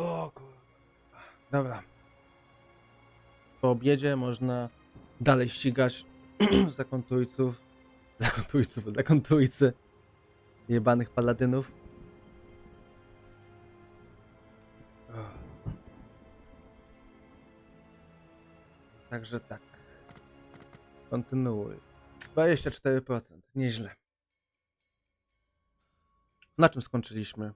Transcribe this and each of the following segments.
O kurwa. Dobra. Po obiedzie można dalej ścigać zakontujców. Zakontujców, zakontujcy. Jebanych paladynów. Także tak. Kontynuuj. 24%. Nieźle. Na czym skończyliśmy?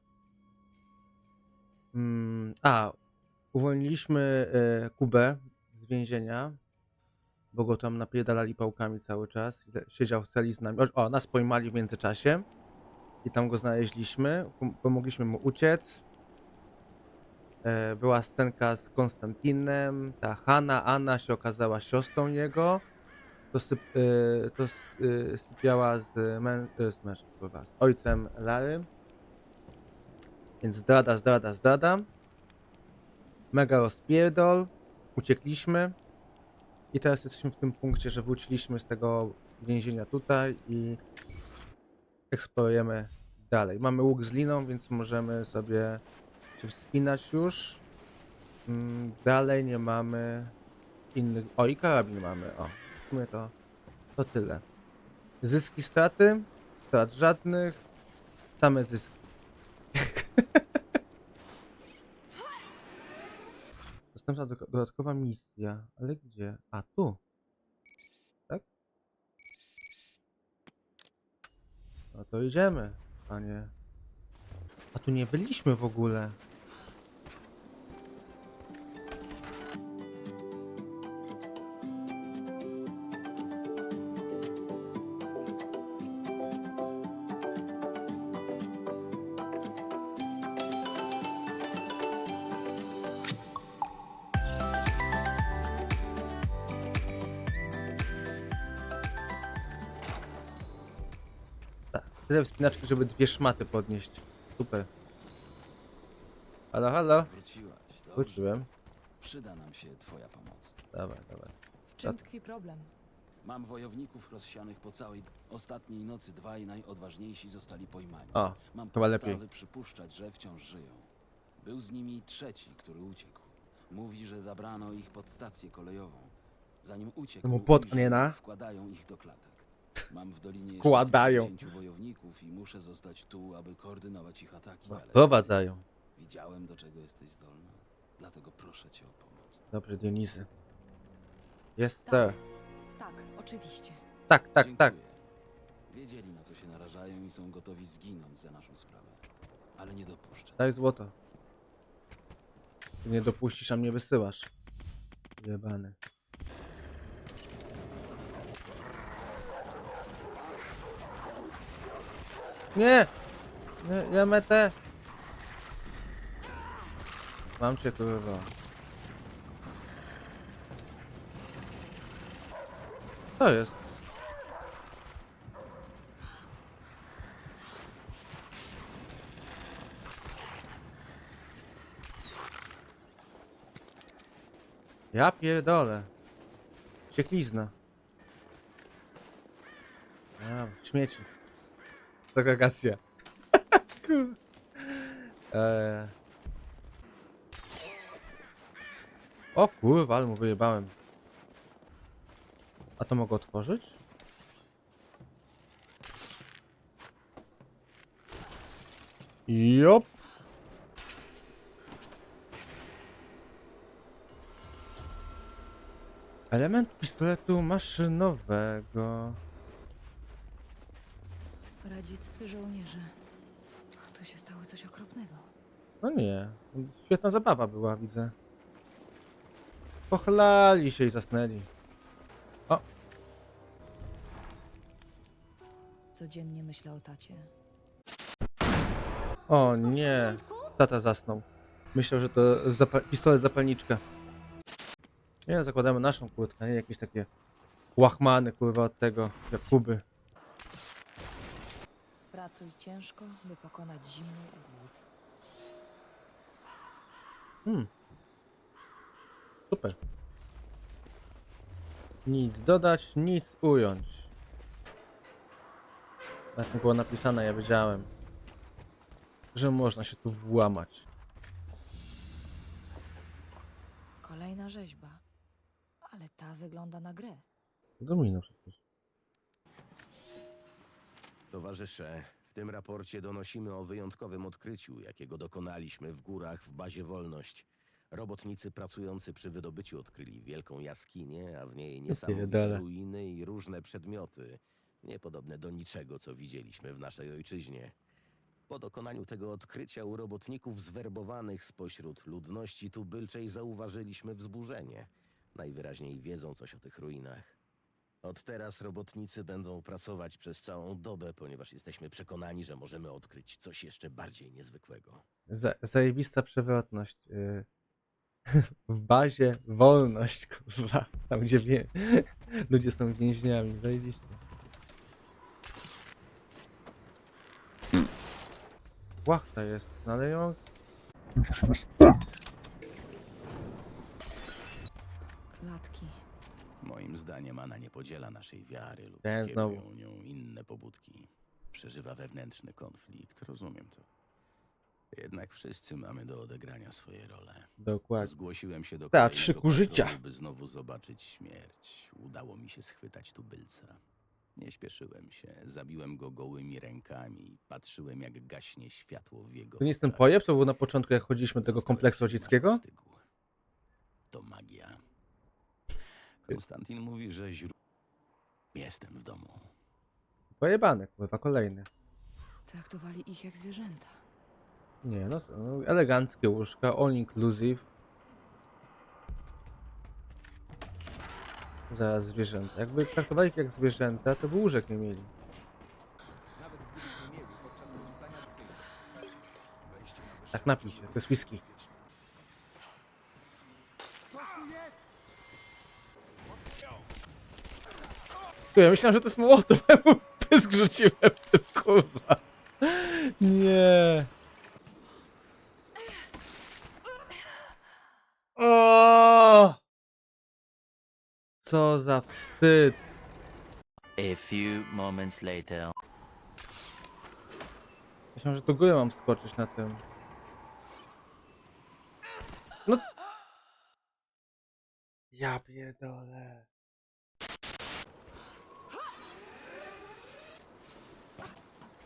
Mm, a, uwolniliśmy e, Kubę z więzienia, bo go tam napierdalali pałkami cały czas. Siedział w celi z nami. O, nas pojmali w międzyczasie i tam go znaleźliśmy. pom- Pomogliśmy mu uciec. E, była scenka z Konstantinem. Ta Hanna, Anna się okazała siostrą jego. To, syp, e, to sypiała z, mę, z, mężem, z ojcem Lary. Więc zdrada, zdrada, zdrada. Mega rozpierdol. Uciekliśmy. I teraz jesteśmy w tym punkcie, że wróciliśmy z tego więzienia tutaj i eksplorujemy dalej. Mamy łuk z liną, więc możemy sobie się wspinać już. Mm, Dalej nie mamy innych... O, i karabin mamy. O, w sumie to, to tyle. Zyski, straty? Strat żadnych. Same zyski. Następna doda- dodatkowa misja. Ale gdzie? A, tu. Tak? No to idziemy, panie. A tu nie byliśmy w ogóle. Tyle wspinaczki, żeby dwie szmaty podnieść. Super. Halo, halo. Wróciłaś. Dobrze. Wróciłem. Przyda nam się twoja pomoc. Dawaj, dawaj. W czym tkwi problem? Mam wojowników rozsianych po całej ostatniej nocy. Dwaj najodważniejsi zostali pojmani. O, Mam chyba podstawy lepiej. przypuszczać, że wciąż żyją. Był z nimi trzeci, który uciekł. Mówi, że zabrano ich pod stację kolejową. Zanim uciekł, Mu ujrzał, na? wkładają ich do klatek. Mam w dolinie jeszcze Kładają. kilkudziesięciu wojowników i muszę zostać tu, aby koordynować ich ataki. Ale Prowadzają. widziałem, do czego jesteś zdolna. Dlatego proszę cię o pomoc. Dobrze, Dionizy. Jest, Tak. sir. Tak, oczywiście. Tak, tak, Dziękuję. tak. Wiedzieli, na co się narażają i są gotowi zginąć za naszą sprawę. Ale nie dopuszczę. Daj złoto. Ty nie dopuścisz, a mnie wysyłasz. Jebany. Nie! Nie, ja metę! Mam cię kurwa. Co jest? Ja pierdolę. Cieklizna. A, śmieci. Segregacja. Kurwa. Eee. O kurwa, ale mu wyjebałem. A to mogę otworzyć? Jop. Element pistoletu maszynowego. Radziccy żołnierze. Tu się stało coś okropnego. No nie. Świetna zabawa była, widzę. Pochlali się i zasnęli. Codziennie myślę o tacie. O nie. Tata zasnął. Myślał, że to zapa pistolet zapalniczka. Nie, zakładamy naszą kurtkę, nie jakieś takie łachmany, kurwa, od tego, jak Kuby. Pracuj ciężko, by pokonać zimno i głód. Hmm. Super. Nic dodać, nic ująć. Tak było napisane, ja wiedziałem, że można się tu włamać. Kolejna rzeźba. Ale ta wygląda na grę. Domino przecież. Towarzysze, w tym raporcie donosimy o wyjątkowym odkryciu, jakiego dokonaliśmy w górach w bazie Wolność. Robotnicy pracujący przy wydobyciu odkryli wielką jaskinię, a w niej niesamowite pierdolę. ruiny i różne przedmioty, niepodobne do niczego, co widzieliśmy w naszej ojczyźnie. Po dokonaniu tego odkrycia u robotników zwerbowanych spośród ludności tubylczej zauważyliśmy wzburzenie. Najwyraźniej wiedzą coś o tych ruinach. Od teraz robotnicy będą pracować przez całą dobę, ponieważ jesteśmy przekonani, że możemy odkryć coś jeszcze bardziej niezwykłego. Za, zajebista przewrotność. y. W bazie wolność, kurwa. Tam, gdzie wie, ludzie są więźniami. Zajebiście. Łachta jest, no ale ją... Klatki. Moim zdaniem Anna nie podziela naszej wiary lub Ten znowu. kierują nią inne pobudki. Przeżywa wewnętrzny konflikt, rozumiem to. Jednak wszyscy mamy do odegrania swoje role. Dokładnie. Zgłosiłem się do Teatrzyku kolejnego życia. patrolu, by znowu zobaczyć śmierć. Udało mi się schwytać tubylca. Nie śpieszyłem się, zabiłem go gołymi rękami. Patrzyłem, jak gaśnie światło w jego To nie jest ten oczach. pojeb, co był na początku, jak chodziliśmy do tego kompleksu masz rodzickiego? wstydu. To magia. Konstantin mówi, że źródło... Jestem w domu. Pojebane, kurwa, kolejny. Traktowali ich jak zwierzęta. Nie, no, są eleganckie łóżka, all inclusive. Zaraz zwierzęta. Jakby traktowali ich jak zwierzęta, to by łóżek nie mieli. Tak napij się, to jest whisky. Ja myślałem, że to jest młotow, ja mu pysk rzuciłem tym, kurwa. Nie. O! Co za wstyd. A few moments later. Myślałem, że do góry mam skoczyć na tym. No. Ja pierdolę.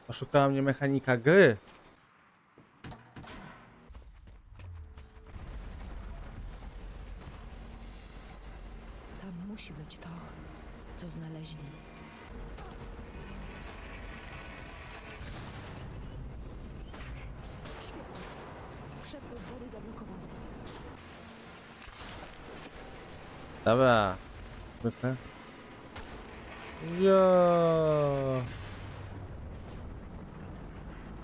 Oszukała mnie mechanika gry. Tam musi być to, co znaleźli. Świetnie. Przepływ wody zablokowany. Dobra. Zwykle. Jo.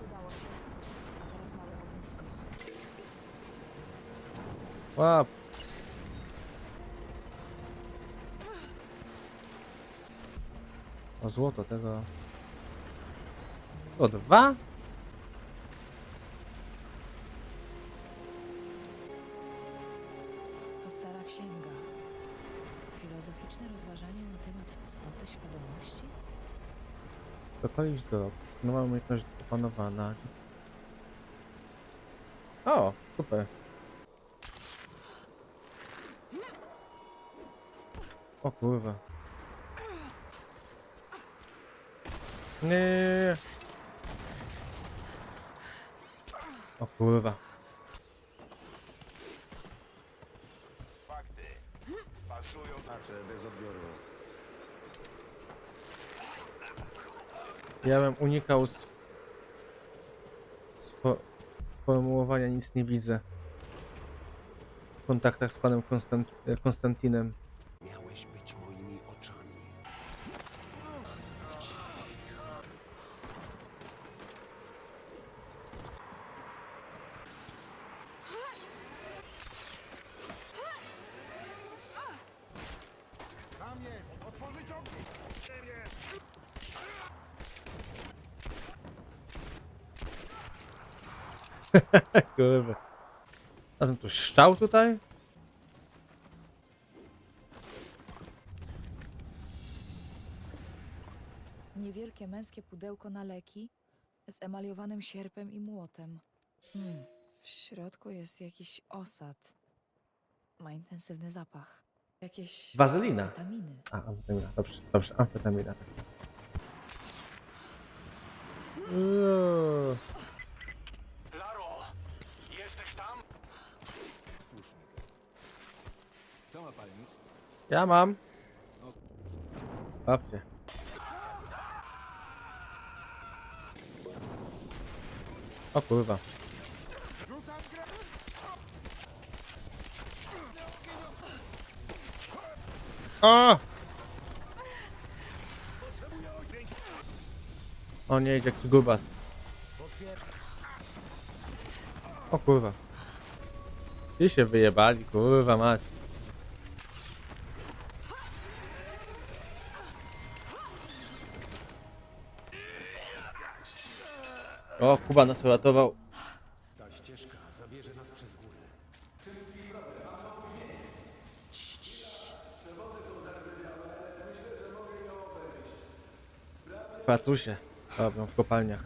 Udało się. A teraz małe ognisko. Łap. O złoto tego. O dwa? To stara księga. Filozoficzne rozważanie na temat cnoty świadomości? Dokolić wzrok. Nowa umiejętność opanowana. O, super. O kurwa. Nie, nie, nie, nie. O kurwa. Patrzę bez odbioru. Ja bym unikał z... Spo... Formułowania nic nie widzę. W kontaktach z panem Konstant... Konstantinem. Kurwa. A ten tu szczał tutaj? Niewielkie męskie pudełko na leki z emaliowanym sierpem i młotem. Hmm, w środku jest jakiś osad. Ma intensywny zapach. Jakieś Wazelina. witaminy. A, amfetamina. Dobrze, dobrze, amfetamina. Uuu. Laro, jesteś tam? Twórzmy go. Kto ma palnik? Ja mam. Babcie. O kurwa. Rzucam grę! O! O nie, idzie jakiś gubas. O kurwa. Ci się wyjebali, kurwa mać. O, Kuba nas uratował. Ta ścieżka zabierze nas przez górę. Pracusie. Robią w kopalniach.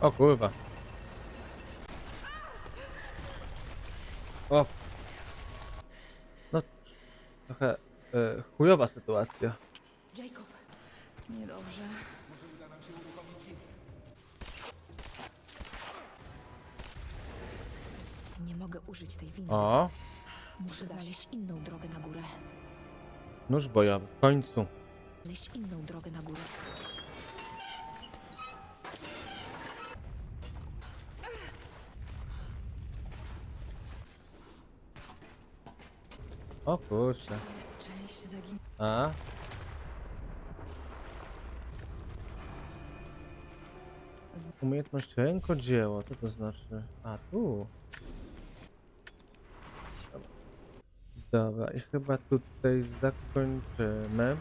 O kurwa. O. No, trochę e, chujowa sytuacja. Jacob! Niedobrze. Nie mogę użyć tej windy. O, Muszę znaleźć inną drogę na górę. nóż bojowy. W końcu. Znaleźć inną drogę na górę. O kurczę. To jest część zagin... A? Umiejętność co to znaczy? A, tu. Dobra. Dobra, i chyba tutaj zakończymy.